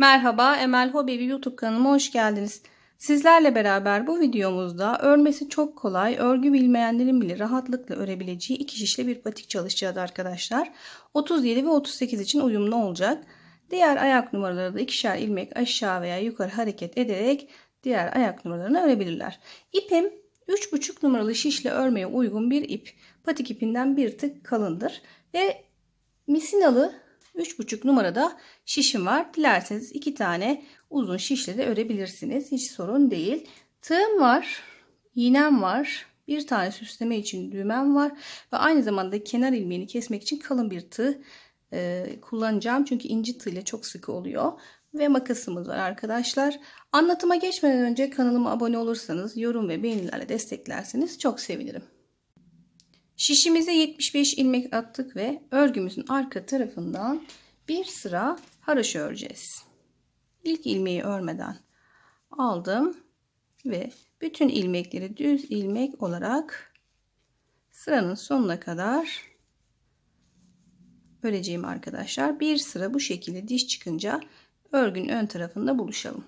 Merhaba Emel Hobevi YouTube kanalıma hoş geldiniz. Sizlerle beraber bu videomuzda örmesi çok kolay, örgü bilmeyenlerin bile rahatlıkla örebileceği iki şişli bir patik çalışacağız arkadaşlar. 37 ve 38 için uyumlu olacak. Diğer ayak numaraları da ikişer ilmek aşağı veya yukarı hareket ederek diğer ayak numaralarını örebilirler. İpim 3,5 numaralı şişle örmeye uygun bir ip. Patik ipinden bir tık kalındır. Ve misinalı 3,5 numarada şişim var. Dilerseniz iki tane uzun şişle de örebilirsiniz. Hiç sorun değil. Tığım var. iğnem var. Bir tane süsleme için düğmem var. Ve aynı zamanda kenar ilmeğini kesmek için kalın bir tığ e, kullanacağım. Çünkü inci tığ ile çok sıkı oluyor. Ve makasımız var arkadaşlar. Anlatıma geçmeden önce kanalıma abone olursanız, yorum ve beğenilerle desteklerseniz çok sevinirim. Şişimize 75 ilmek attık ve örgümüzün arka tarafından bir sıra haroşa öreceğiz. İlk ilmeği örmeden aldım ve bütün ilmekleri düz ilmek olarak sıranın sonuna kadar öreceğim arkadaşlar. Bir sıra bu şekilde diş çıkınca örgünün ön tarafında buluşalım.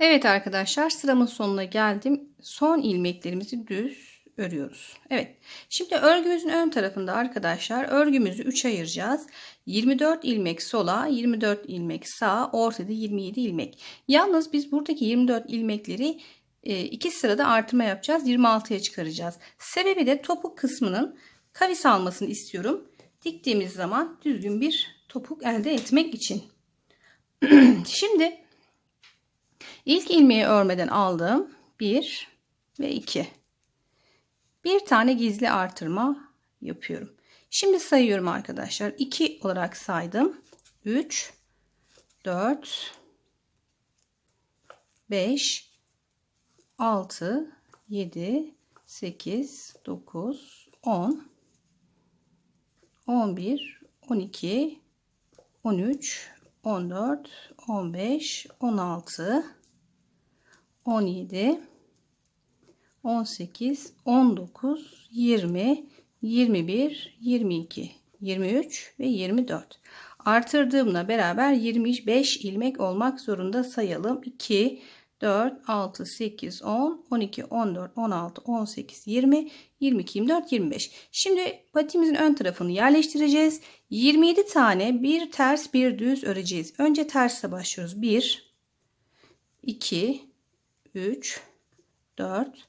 Evet arkadaşlar sıramın sonuna geldim. Son ilmeklerimizi düz örüyoruz. Evet. Şimdi örgümüzün ön tarafında arkadaşlar örgümüzü 3 ayıracağız. 24 ilmek sola, 24 ilmek sağa, ortada 27 ilmek. Yalnız biz buradaki 24 ilmekleri e, iki sırada artırma yapacağız. 26'ya çıkaracağız. Sebebi de topuk kısmının kavis almasını istiyorum. Diktiğimiz zaman düzgün bir topuk elde etmek için. Şimdi ilk ilmeği örmeden aldım. 1 ve 2. Bir tane gizli artırma yapıyorum. Şimdi sayıyorum arkadaşlar. 2 olarak saydım. 3 4 5 6 7 8 9 10 11 12 13 14 15 16 17 18 19 20 21 22 23 ve 24 artırdığımla beraber 25 ilmek olmak zorunda sayalım. 2 4 6 8 10 12 14 16 18 20 22 24 25 şimdi patimizin ön tarafını yerleştireceğiz. 27 tane bir ters bir düz öreceğiz. Önce tersle başlıyoruz. 1 2 3 4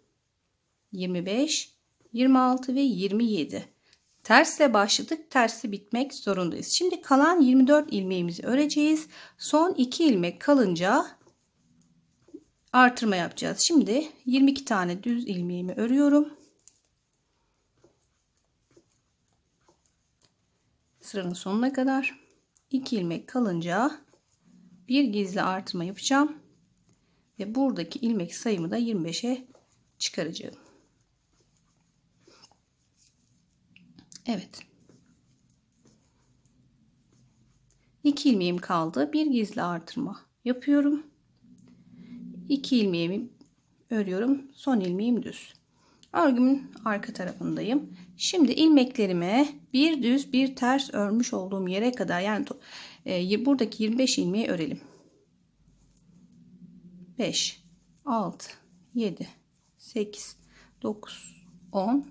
25 26 ve 27 tersle başladık tersle bitmek zorundayız. Şimdi kalan 24 ilmeğimizi öreceğiz. Son 2 ilmek kalınca artırma yapacağız. Şimdi 22 tane düz ilmeğimi örüyorum. Sıranın sonuna kadar. 2 ilmek kalınca bir gizli artırma yapacağım. Ve buradaki ilmek sayımı da 25'e çıkaracağım Evet. 2 ilmeğim kaldı. Bir gizli artırma yapıyorum. 2 ilmeğimi örüyorum. Son ilmeğim düz. Örgümün arka tarafındayım. Şimdi ilmeklerime bir düz bir ters örmüş olduğum yere kadar yani e, buradaki 25 ilmeği örelim. 5 6 7 8 9 10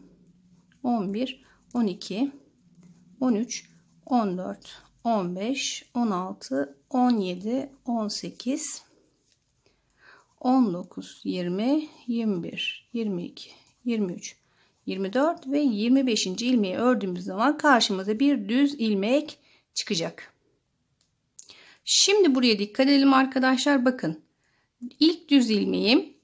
11 12, 13, 14, 15, 16, 17, 18, 19, 20, 21, 22, 23, 24 ve 25. ilmeği ördüğümüz zaman karşımıza bir düz ilmek çıkacak. Şimdi buraya dikkat edelim arkadaşlar. Bakın. ilk düz ilmeğim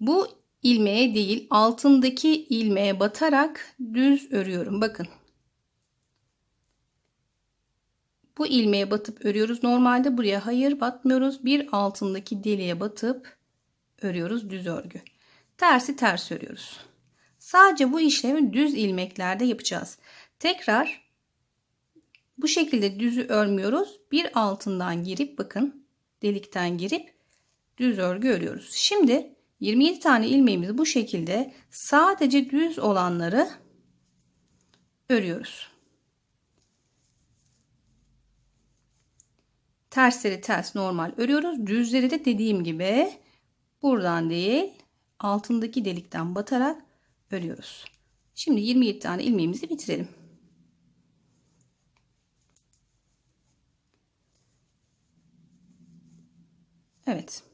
bu ilmeğe değil altındaki ilmeğe batarak düz örüyorum. Bakın. bu ilmeğe batıp örüyoruz. Normalde buraya hayır batmıyoruz. Bir altındaki deliğe batıp örüyoruz düz örgü. Tersi ters örüyoruz. Sadece bu işlemi düz ilmeklerde yapacağız. Tekrar bu şekilde düzü örmüyoruz. Bir altından girip bakın delikten girip düz örgü örüyoruz. Şimdi 27 tane ilmeğimizi bu şekilde sadece düz olanları örüyoruz. Tersleri ters normal örüyoruz. Düzleri de dediğim gibi buradan değil altındaki delikten batarak örüyoruz. Şimdi 27 tane ilmeğimizi bitirelim. Evet.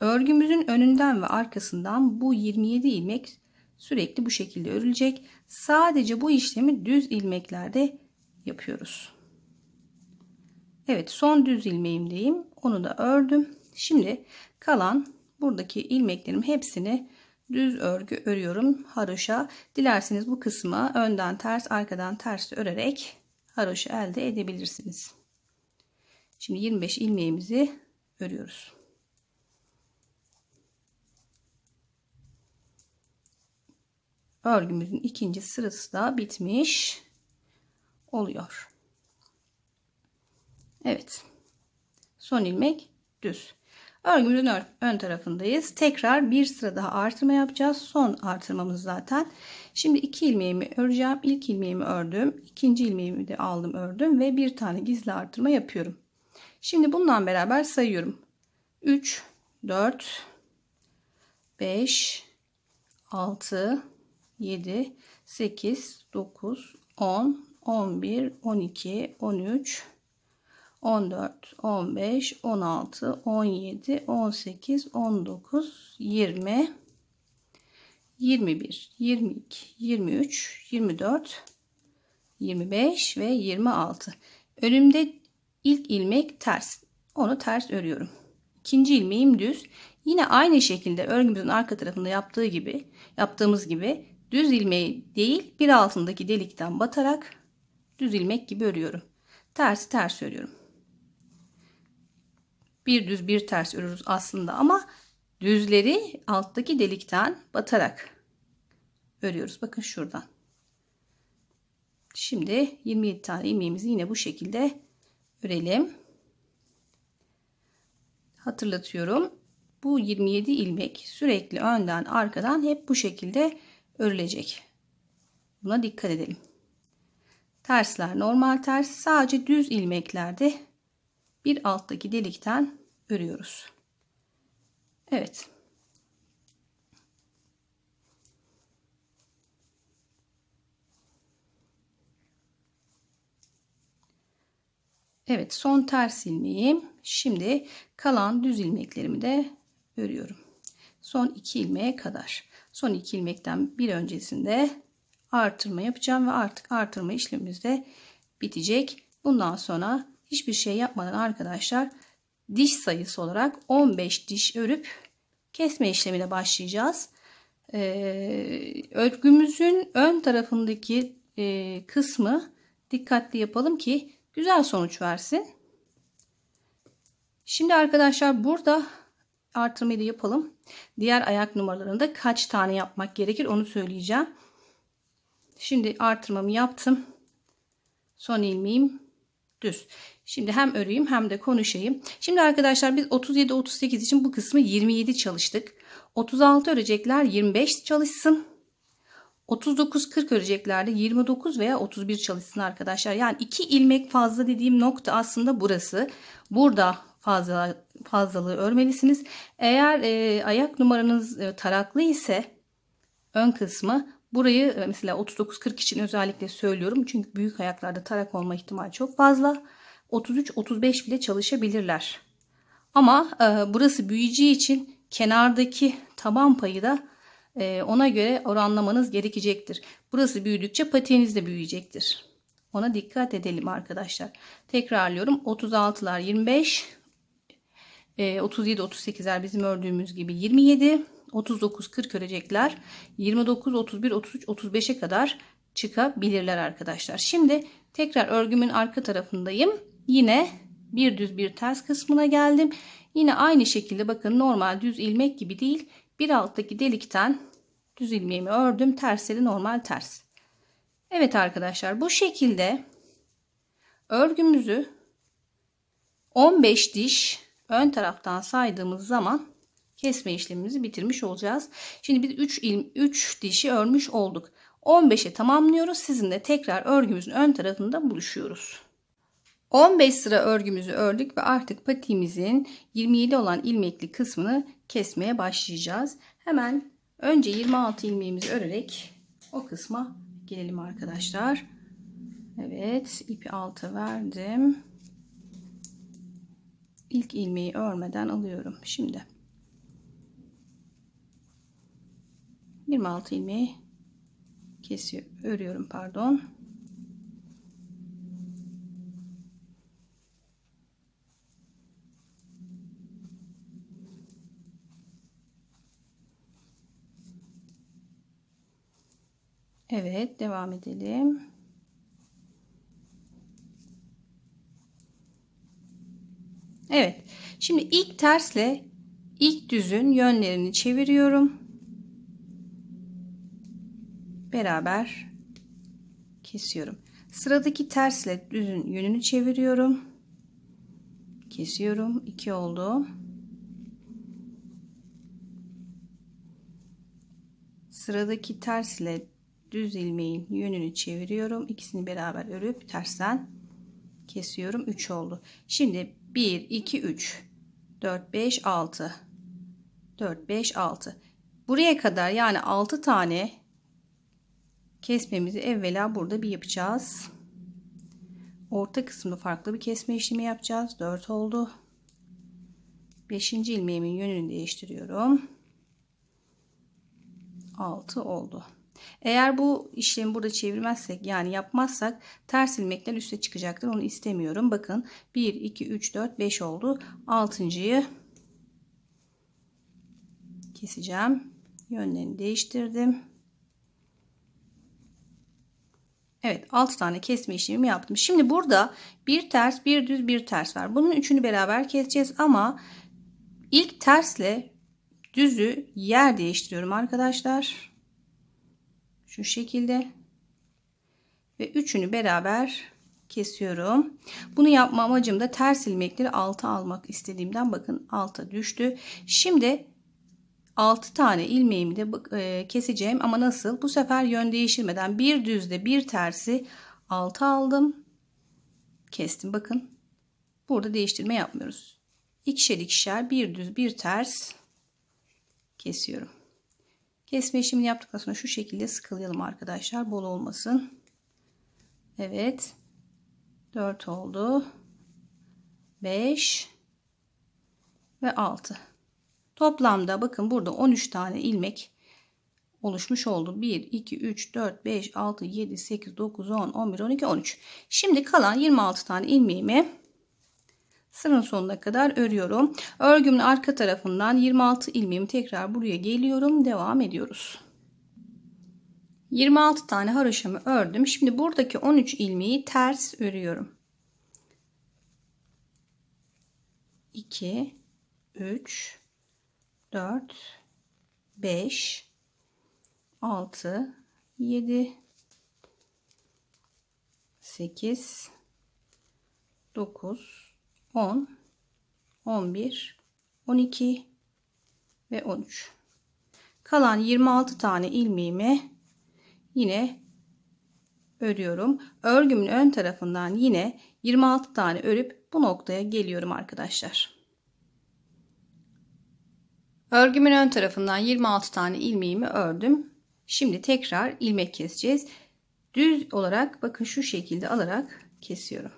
Örgümüzün önünden ve arkasından bu 27 ilmek sürekli bu şekilde örülecek. Sadece bu işlemi düz ilmeklerde yapıyoruz. Evet son düz ilmeğimdeyim. Onu da ördüm. Şimdi kalan buradaki ilmeklerim hepsini düz örgü örüyorum haroşa. Dilerseniz bu kısmı önden ters arkadan ters örerek haroşa elde edebilirsiniz. Şimdi 25 ilmeğimizi örüyoruz. Örgümüzün ikinci sırası da bitmiş oluyor. Evet. Son ilmek düz. Örgümüzün ön tarafındayız. Tekrar bir sıra daha artırma yapacağız. Son artırmamız zaten. Şimdi iki ilmeğimi öreceğim. İlk ilmeğimi ördüm. ikinci ilmeğimi de aldım ördüm ve bir tane gizli artırma yapıyorum. Şimdi bundan beraber sayıyorum. 3, 4, 5, 6, 7, 8, 9, 10, 11, 12, 13, 14, 15, 16, 17, 18, 19, 20, 21, 22, 23, 24, 25 ve 26. Önümde ilk ilmek ters. Onu ters örüyorum. İkinci ilmeğim düz. Yine aynı şekilde örgümüzün arka tarafında yaptığı gibi, yaptığımız gibi düz ilmeği değil bir altındaki delikten batarak düz ilmek gibi örüyorum. Tersi ters örüyorum bir düz bir ters örürüz aslında ama düzleri alttaki delikten batarak örüyoruz. Bakın şuradan. Şimdi 27 tane ilmeğimizi yine bu şekilde örelim. Hatırlatıyorum. Bu 27 ilmek sürekli önden arkadan hep bu şekilde örülecek. Buna dikkat edelim. Tersler normal ters sadece düz ilmeklerde bir alttaki delikten örüyoruz. Evet. Evet son ters ilmeğim. Şimdi kalan düz ilmeklerimi de örüyorum. Son iki ilmeğe kadar. Son iki ilmekten bir öncesinde artırma yapacağım ve artık artırma işlemimiz de bitecek. Bundan sonra hiçbir şey yapmadan arkadaşlar diş sayısı olarak 15 diş örüp kesme işlemine başlayacağız. Ee, örgümüzün ön tarafındaki e, kısmı dikkatli yapalım ki güzel sonuç versin. Şimdi arkadaşlar burada artırmayı da yapalım. Diğer ayak numaralarında kaç tane yapmak gerekir onu söyleyeceğim. Şimdi artırmamı yaptım. Son ilmeğim düz. Şimdi hem öreyim hem de konuşayım. Şimdi arkadaşlar biz 37-38 için bu kısmı 27 çalıştık. 36 örecekler 25 çalışsın. 39-40 öreceklerde 29 veya 31 çalışsın arkadaşlar. Yani 2 ilmek fazla dediğim nokta aslında burası. Burada fazla fazlalığı örmelisiniz. Eğer e, ayak numaranız e, taraklı ise ön kısmı burayı e, mesela 39-40 için özellikle söylüyorum. Çünkü büyük ayaklarda tarak olma ihtimali çok fazla. 33-35 bile çalışabilirler. Ama e, burası büyüyeceği için kenardaki taban payı da e, ona göre oranlamanız gerekecektir. Burası büyüdükçe patiğiniz de büyüyecektir. Ona dikkat edelim arkadaşlar. Tekrarlıyorum. 36'lar 25, e, 37-38'ler bizim ördüğümüz gibi 27, 39 40 örecekler. 29 31 33 35'e kadar çıkabilirler arkadaşlar. Şimdi tekrar örgümün arka tarafındayım. Yine bir düz bir ters kısmına geldim. Yine aynı şekilde bakın normal düz ilmek gibi değil. Bir alttaki delikten düz ilmeğimi ördüm. Tersleri normal ters. Evet arkadaşlar bu şekilde örgümüzü 15 diş ön taraftan saydığımız zaman kesme işlemimizi bitirmiş olacağız. Şimdi biz 3 il 3 dişi örmüş olduk. 15'e tamamlıyoruz. Sizinle tekrar örgümüzün ön tarafında buluşuyoruz. 15 sıra örgümüzü ördük ve artık patiğimizin 27 olan ilmekli kısmını kesmeye başlayacağız. Hemen önce 26 ilmeğimizi örerek o kısma gelelim arkadaşlar. Evet ipi alta verdim. İlk ilmeği örmeden alıyorum. Şimdi 26 ilmeği kesiyor örüyorum pardon. Evet devam edelim. Evet. Şimdi ilk tersle ilk düzün yönlerini çeviriyorum. Beraber kesiyorum. Sıradaki tersle düzün yönünü çeviriyorum. Kesiyorum. 2 oldu. Sıradaki tersle düz ilmeğin yönünü çeviriyorum. İkisini beraber örüp tersten kesiyorum. 3 oldu. Şimdi 1 2 3 4 5 6 4 5 6 buraya kadar yani 6 tane kesmemizi evvela burada bir yapacağız. Orta kısmında farklı bir kesme işlemi yapacağız. 4 oldu. 5. ilmeğimin yönünü değiştiriyorum. 6 oldu. Eğer bu işlemi burada çevirmezsek yani yapmazsak ters ilmekler üste çıkacaktır. Onu istemiyorum. Bakın 1, 2, 3, 4, 5 oldu. 6.yı keseceğim. Yönlerini değiştirdim. Evet 6 tane kesme işlemimi yaptım. Şimdi burada bir ters bir düz bir ters var. Bunun üçünü beraber keseceğiz ama ilk tersle düzü yer değiştiriyorum arkadaşlar. Şu şekilde. Ve üçünü beraber kesiyorum. Bunu yapma amacım da ters ilmekleri alta almak istediğimden bakın alta düştü. Şimdi 6 tane ilmeğimi de e, keseceğim ama nasıl? Bu sefer yön değiştirmeden bir düzde bir tersi alta aldım. Kestim bakın. Burada değiştirme yapmıyoruz. İkişer ikişer bir düz bir ters kesiyorum. Kesme işlemini yaptıktan sonra şu şekilde sıkılayalım arkadaşlar. Bol olmasın. Evet. 4 oldu. 5 ve 6. Toplamda bakın burada 13 tane ilmek oluşmuş oldu. 1, 2, 3, 4, 5, 6, 7, 8, 9, 10, 11, 12, 13. Şimdi kalan 26 tane ilmeğimi sıranın sonuna kadar örüyorum. Örgümün arka tarafından 26 ilmeğimi tekrar buraya geliyorum. Devam ediyoruz. 26 tane haroşamı ördüm. Şimdi buradaki 13 ilmeği ters örüyorum. 2 3 4 5 6 7 8 9 10 11 12 ve 13 kalan 26 tane ilmeğimi yine örüyorum. Örgümün ön tarafından yine 26 tane örüp bu noktaya geliyorum arkadaşlar. Örgümün ön tarafından 26 tane ilmeğimi ördüm. Şimdi tekrar ilmek keseceğiz. Düz olarak bakın şu şekilde alarak kesiyorum.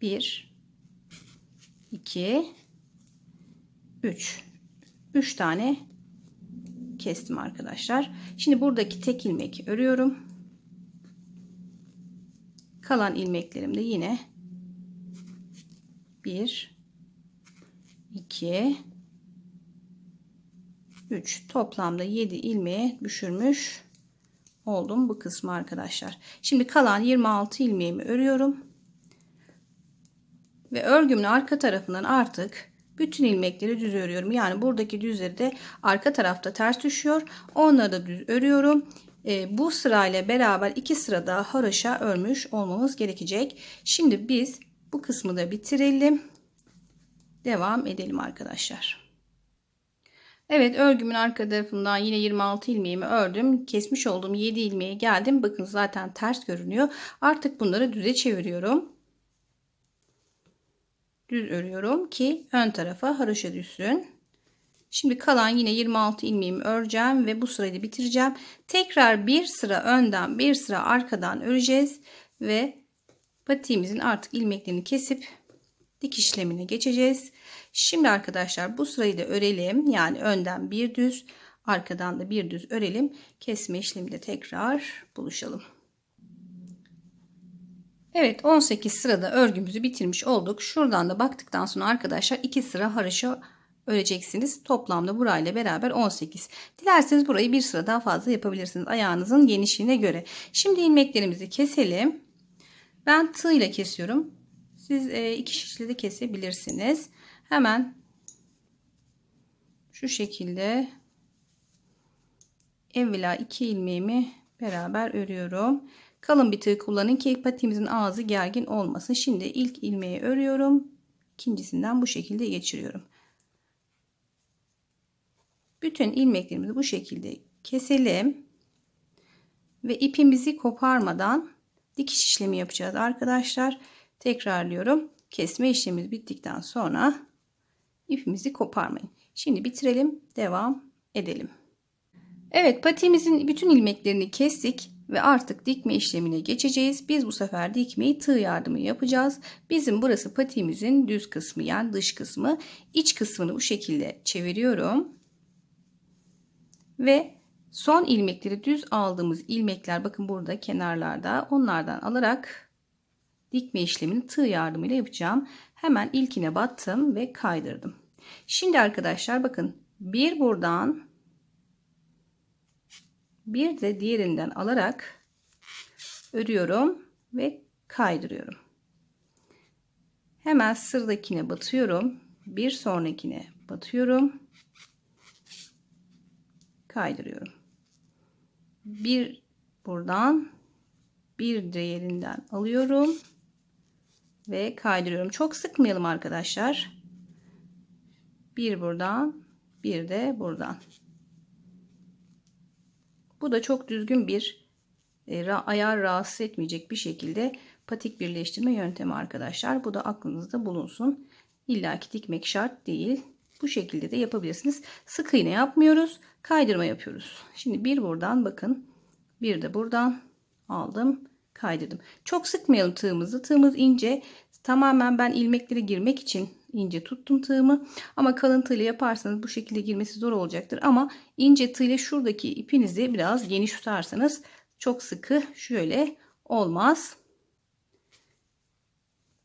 1 2 3 3 tane kestim arkadaşlar. Şimdi buradaki tek ilmek örüyorum. Kalan ilmeklerim de yine 1 2 3 toplamda 7 ilmeğe düşürmüş oldum bu kısmı arkadaşlar. Şimdi kalan 26 ilmeğimi örüyorum. Ve örgümün arka tarafından artık bütün ilmekleri düz örüyorum. Yani buradaki düzleri de arka tarafta ters düşüyor. Onları da düz örüyorum. E, bu sırayla beraber iki sıra daha haroşa örmüş olmamız gerekecek. Şimdi biz bu kısmı da bitirelim. Devam edelim arkadaşlar. Evet örgümün arka tarafından yine 26 ilmeğimi ördüm. Kesmiş olduğum 7 ilmeğe geldim. Bakın zaten ters görünüyor. Artık bunları düze çeviriyorum. Düz örüyorum ki ön tarafa haroşa düşsün. Şimdi kalan yine 26 ilmeğimi öreceğim ve bu sırayı bitireceğim. Tekrar bir sıra önden bir sıra arkadan öreceğiz ve patiğimizin artık ilmeklerini kesip dikiş işlemine geçeceğiz. Şimdi arkadaşlar bu sırayı da örelim. Yani önden bir düz, arkadan da bir düz örelim. Kesme işleminde tekrar buluşalım. Evet 18 sırada örgümüzü bitirmiş olduk. Şuradan da baktıktan sonra arkadaşlar 2 sıra haroşa öreceksiniz. Toplamda burayla beraber 18. Dilerseniz burayı bir sıra daha fazla yapabilirsiniz. Ayağınızın genişliğine göre. Şimdi ilmeklerimizi keselim. Ben tığ ile kesiyorum. Siz e, iki şişle de kesebilirsiniz. Hemen şu şekilde evvela iki ilmeğimi beraber örüyorum. Kalın bir tığ kullanın ki patiğimizin ağzı gergin olmasın. Şimdi ilk ilmeği örüyorum. İkincisinden bu şekilde geçiriyorum. Bütün ilmeklerimizi bu şekilde keselim. Ve ipimizi koparmadan dikiş işlemi yapacağız arkadaşlar. Tekrarlıyorum. Kesme işlemimiz bittikten sonra ipimizi koparmayın. Şimdi bitirelim. Devam edelim. Evet patiğimizin bütün ilmeklerini kestik ve artık dikme işlemine geçeceğiz. Biz bu sefer dikmeyi tığ yardımı yapacağız. Bizim burası patiğimizin düz kısmı yani dış kısmı. İç kısmını bu şekilde çeviriyorum. Ve son ilmekleri düz aldığımız ilmekler bakın burada kenarlarda onlardan alarak dikme işlemini tığ yardımıyla yapacağım. Hemen ilkine battım ve kaydırdım. Şimdi arkadaşlar bakın bir buradan bir de diğerinden alarak örüyorum ve kaydırıyorum. Hemen sıradakine batıyorum. Bir sonrakine batıyorum. Kaydırıyorum. Bir buradan bir diğerinden alıyorum ve kaydırıyorum. Çok sıkmayalım arkadaşlar. Bir buradan, bir de buradan. Bu da çok düzgün bir e, ayar rahatsız etmeyecek bir şekilde patik birleştirme yöntemi arkadaşlar. Bu da aklınızda bulunsun. İlla ki dikmek şart değil. Bu şekilde de yapabilirsiniz. Sık iğne yapmıyoruz. Kaydırma yapıyoruz. Şimdi bir buradan bakın. Bir de buradan aldım kaydırdım. Çok sıkmayalım tığımızı. Tığımız ince. Tamamen ben ilmekleri girmek için ince tuttum tığımı. Ama kalın tığla yaparsanız bu şekilde girmesi zor olacaktır. Ama ince tığla şuradaki ipinizi biraz geniş tutarsanız çok sıkı şöyle olmaz.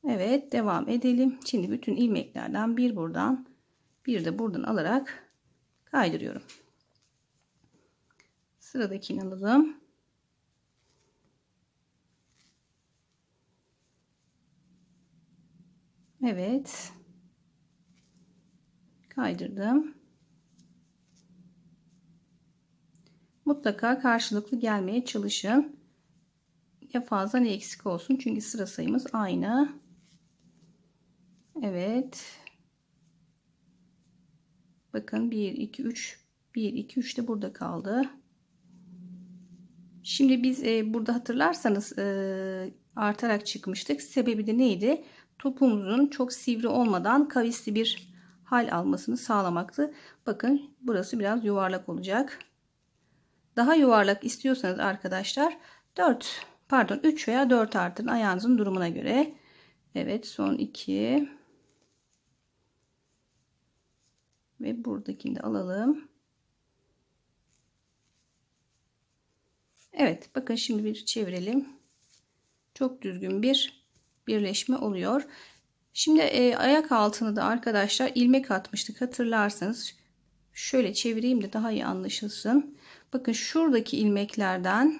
Evet devam edelim. Şimdi bütün ilmeklerden bir buradan bir de buradan alarak kaydırıyorum. Sıradakini alalım. Evet. Kaydırdım. Mutlaka karşılıklı gelmeye çalışın. Ne fazla ne eksik olsun. Çünkü sıra sayımız aynı. Evet. Bakın 1, 2, 3. 1, 2, 3 de burada kaldı. Şimdi biz e, burada hatırlarsanız e, artarak çıkmıştık. Sebebi de neydi? topumuzun çok sivri olmadan kavisli bir hal almasını sağlamaktı. Bakın burası biraz yuvarlak olacak. Daha yuvarlak istiyorsanız arkadaşlar 4 pardon 3 veya 4 artırın ayağınızın durumuna göre. Evet son 2 ve buradakini de alalım. Evet bakın şimdi bir çevirelim. Çok düzgün bir birleşme oluyor. Şimdi e, ayak altını da arkadaşlar ilmek atmıştık hatırlarsanız şöyle çevireyim de daha iyi anlaşılsın. Bakın şuradaki ilmeklerden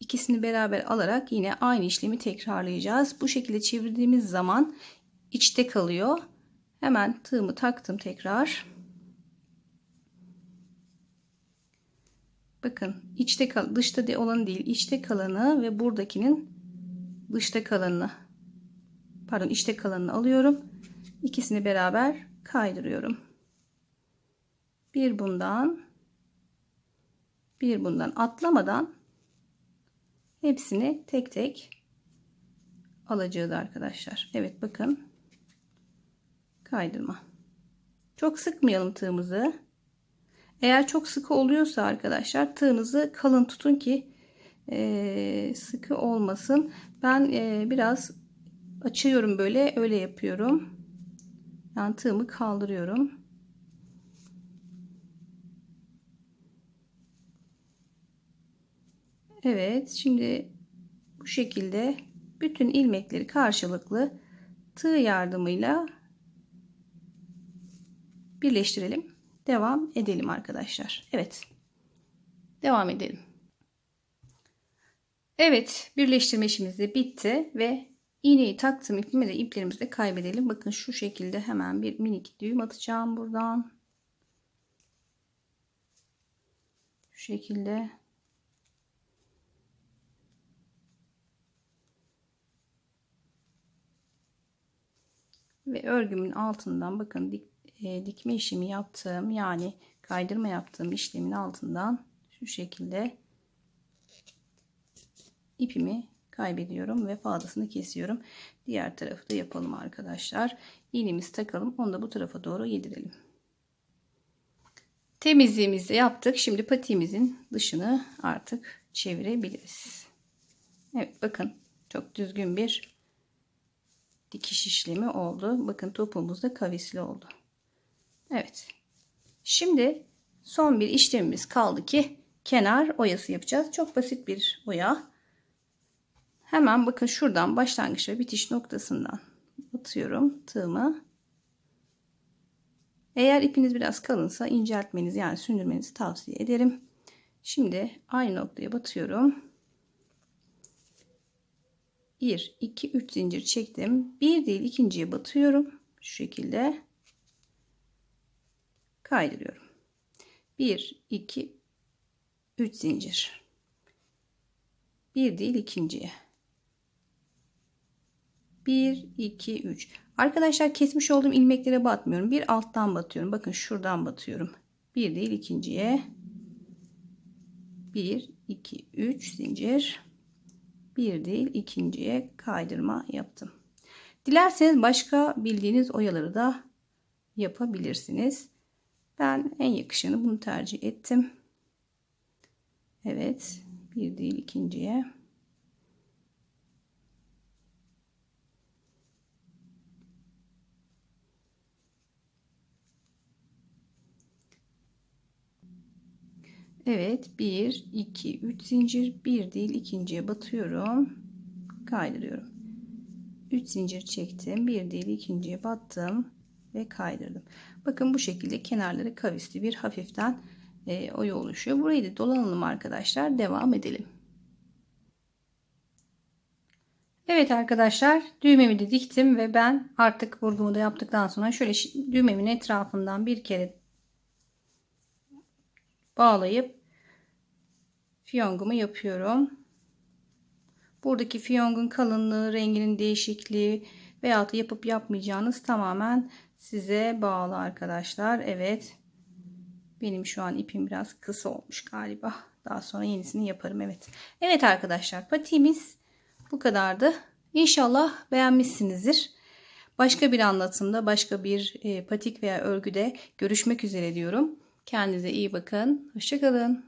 ikisini beraber alarak yine aynı işlemi tekrarlayacağız. Bu şekilde çevirdiğimiz zaman içte kalıyor. Hemen tığımı taktım tekrar. Bakın içte kal dışta de olan değil içte kalanı ve buradakinin dışta kalanını pardon içte kalanını alıyorum. İkisini beraber kaydırıyorum. Bir bundan bir bundan atlamadan hepsini tek tek alacağız arkadaşlar. Evet bakın kaydırma. Çok sıkmayalım tığımızı. Eğer çok sıkı oluyorsa arkadaşlar tığınızı kalın tutun ki e, sıkı olmasın. Ben e, biraz açıyorum böyle öyle yapıyorum. Yani tığımı kaldırıyorum. Evet şimdi bu şekilde bütün ilmekleri karşılıklı tığ yardımıyla birleştirelim. Devam edelim arkadaşlar. Evet. Devam edelim. Evet birleştirme işimiz de bitti ve iğneyi taktım ipimi de iplerimizi de kaybedelim. Bakın şu şekilde hemen bir minik düğüm atacağım buradan. Şu şekilde ve örgümün altından bakın dik, e, dikme işlemi yaptığım yani kaydırma yaptığım işlemin altından şu şekilde ipimi kaybediyorum ve fazlasını kesiyorum. Diğer tarafı da yapalım arkadaşlar. İğnemizi takalım. Onu da bu tarafa doğru yedirelim. Temizliğimizi yaptık. Şimdi patiğimizin dışını artık çevirebiliriz. Evet bakın çok düzgün bir dikiş işlemi oldu. Bakın topumuz da kavisli oldu. Evet. Şimdi son bir işlemimiz kaldı ki kenar oyası yapacağız. Çok basit bir oya. Hemen bakın şuradan başlangıç ve bitiş noktasından atıyorum tığımı. Eğer ipiniz biraz kalınsa inceltmenizi yani sündürmenizi tavsiye ederim. Şimdi aynı noktaya batıyorum. 1 2 3 zincir çektim. Bir değil ikinciye batıyorum. Şu şekilde kaydırıyorum. 1 2 3 zincir. Bir değil ikinciye. 1 2 3. Arkadaşlar kesmiş olduğum ilmeklere batmıyorum. Bir alttan batıyorum. Bakın şuradan batıyorum. Bir değil ikinciye. 1 2 3 zincir. Bir değil ikinciye kaydırma yaptım. Dilerseniz başka bildiğiniz oyaları da yapabilirsiniz. Ben en yakışanı bunu tercih ettim. Evet. Bir değil ikinciye. Evet 1 2 3 zincir. Bir değil ikinciye batıyorum. Kaydırıyorum. 3 zincir çektim. Bir değil ikinciye battım ve kaydırdım. Bakın bu şekilde kenarları kavisli bir hafiften e, oya oluşuyor. Burayı da dolanalım arkadaşlar. Devam edelim. Evet arkadaşlar düğmemi de diktim ve ben artık vurgumu da yaptıktan sonra şöyle düğmemin etrafından bir kere bağlayıp fiyongumu yapıyorum. Buradaki fiyongun kalınlığı, renginin değişikliği veya da yapıp yapmayacağınız tamamen size bağlı arkadaşlar. Evet. Benim şu an ipim biraz kısa olmuş galiba. Daha sonra yenisini yaparım. Evet. Evet arkadaşlar patiğimiz bu kadardı. İnşallah beğenmişsinizdir. Başka bir anlatımda, başka bir e, patik veya örgüde görüşmek üzere diyorum. Kendinize iyi bakın. Hoşçakalın.